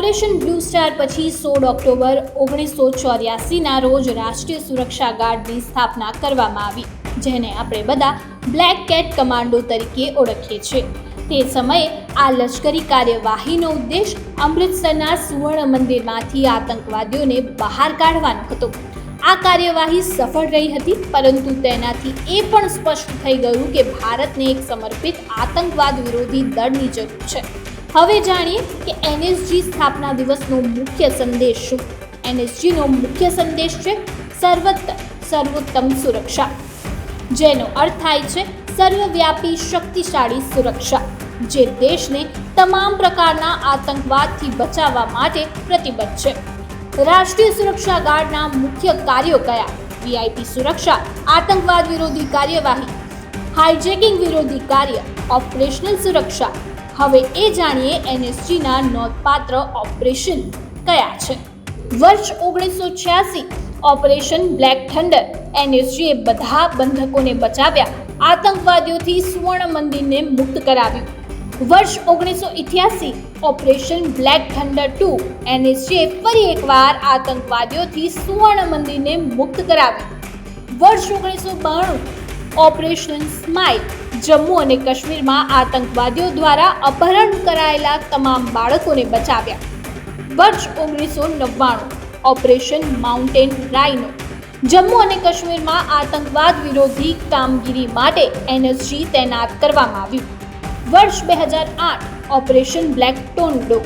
Operation blue star પછી સોળ October ઓગણીસો ચોર્યાસીના રોજ રાષ્ટ્રીય સુરક્ષા ગાર્ડની સ્થાપના કરવામાં આવી, જેને આપણે બધા બ્લેક કેટ કમાન્ડો તરીકે ઓળખીએ છીએ. તે સમયે આ લશ્કરી કાર્યવાહીનો ઉદ્દેશ અમૃતસરના સુવર્ણ મંદિરમાંથી આતંકવાદીઓને બહાર કાઢવાનો હતો. આ કાર્યવાહી સફળ રહી હતી, પરંતુ તેનાથી એ પણ સ્પષ્ટ થઈ ગયું કે ભારતને એક સમર્પિત આતંકવાદ વિરોધી દળની જરૂર છે. હવે જાણીએ કે એનએસજી સ્થાપના દિવસનો મુખ્ય સંદેશ શું? એનએસજીનો મુખ્ય સંદેશ છે સર્વત્ર સર્વોત્તમ સુરક્ષા. જેનો અર્થ થાય છે સર્વવ્યાપી શક્તિશાળી સુરક્ષા, જે દેશને તમામ પ્રકારના આતંકવાદથી બચાવવા માટે પ્રતિબદ્ધ છે. રાષ્ટ્રીય સુરક્ષા ગાર્ડના મુખ્ય કાર્યો કયા? વીઆઈપી સુરક્ષા, આતંકવાદ વિરોધી કાર્યવાહી હાઇજેકિંગ વિરોધી કાર્ય ઓપરેશનલ સુરક્ષા હવે એ જાણીએ એનએસજીના નોંધપાત્ર ઓપરેશન કયા છે. વર્ષ ઓગણીસો છ્યાસી ઓપરેશન બ્લેક થંડર. એનએસજીએ બધા બંધકોને બચાવ્યા. આતંકવાદીઓથી સુવર્ણ મંદિરને મુક્ત કરાવ્યું. વર્ષ ઓગણીસો ઇઠ્યાસી ઓપરેશન બ્લેક થંડર ટુ. એનએસજીએ ફરી એકવાર આતંકવાદીઓથી સુવર્ણ મંદિરને મુક્ત કરાવ્યું. વર્ષ ઓગણીસો બાણું ઓપરેશન સ્માઇલ જમ્મુ અને કાશ્મીરમાં આતંકવાદીઓ દ્વારા અપહરણ કરાયેલા તમામ બાળકોને બચાવ્યા. વર્ષ ઓગણીસો નવ્વાણું. ઓપરેશન માઉન્ટેન રાઇનો જમ્મુ અને કાશ્મીરમાં આતંકવાદ વિરોધી કામગીરી માટે એનએસજી તૈનાત કરવામાં આવ્યું. વર્ષ બે હજાર આઠ, ઓપરેશન બ્લેક ટોન્ડો.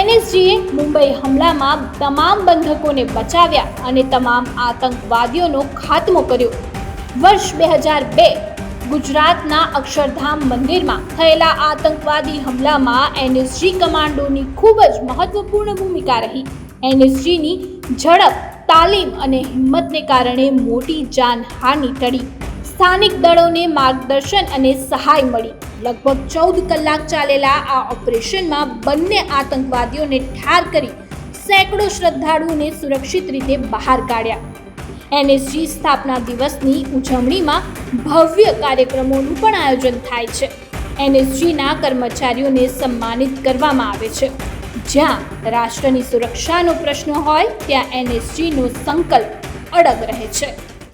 એનએસજીએ મુંબઈ હુમલામાં તમામ બંધકોને બચાવ્યા અને તમામ આતંકવાદીઓનો ખાત્મો કર્યો. વર્ષ બે હજાર બે, ગુજરાતના અક્ષરધામ મંદિરમાં થયેલા આતંકવાદી હુમલામાં એનએસજી કમાન્ડોની ખૂબ જ મહત્વપૂર્ણ ભૂમિકા રહી. એનએસજીની ઝડપ, તાલીમ અને હિંમતને કારણે મોટી જાનહાનિ ટળી. સ્થાનિક દળોને માર્ગદર્શન અને સહાય મળી. લગભગ ચૌદ કલાક ચાલેલા આ ઓપરેશનમાં બંને આતંકવાદીઓને ઠાર કરી, સેંકડો શ્રદ્ધાળુઓને સુરક્ષિત રીતે બહાર કાઢ્યા. એનએસજી સ્થાપના દિવસની ઉજવણીમાં ભવ્ય કાર્યક્રમોનું પણ આયોજન થાય છે. એનએસજીના કર્મચારીઓને સન્માનિત કરવામાં આવે છે. જ્યાં રાષ્ટ્રની સુરક્ષાનો પ્રશ્ન હોય, ત્યાં એનએસજીનો સંકલ્પ અડગ રહે છે.